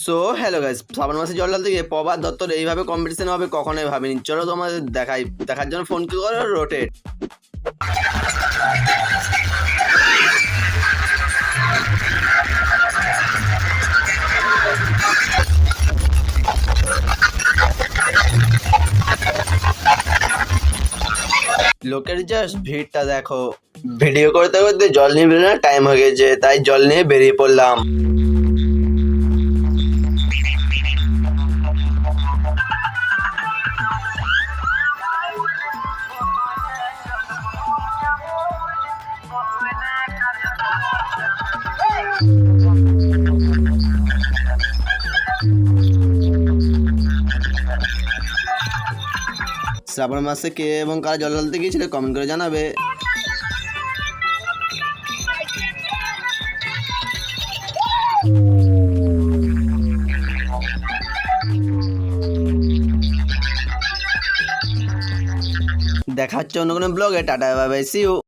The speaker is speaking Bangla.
সো হ্যালো গাইস শ্রাবণ মাসে জল ঢালতে গিয়ে প্রভাত দত্তর এইভাবে কম্পিটিশন হবে, কখনোই ভাবিনি। চলো তোমাদের দেখাই, দেখার জন্য ফোন কি করো? রোটেট লোকের জাস্ট ভিড়টা দেখো। ভিডিও করতে করতে জল নিয়ে বেরোনোর টাইম হয়ে গেছে, তাই জল নিয়ে বেরিয়ে পড়লাম। শ্রাবণ মাসে কে এবং কারা জল ঢালতে গিয়েছিল কমেন্ট করে জানাবে। দেখা হচ্ছে অন্য কোনো ব্লগে tata bye bye see you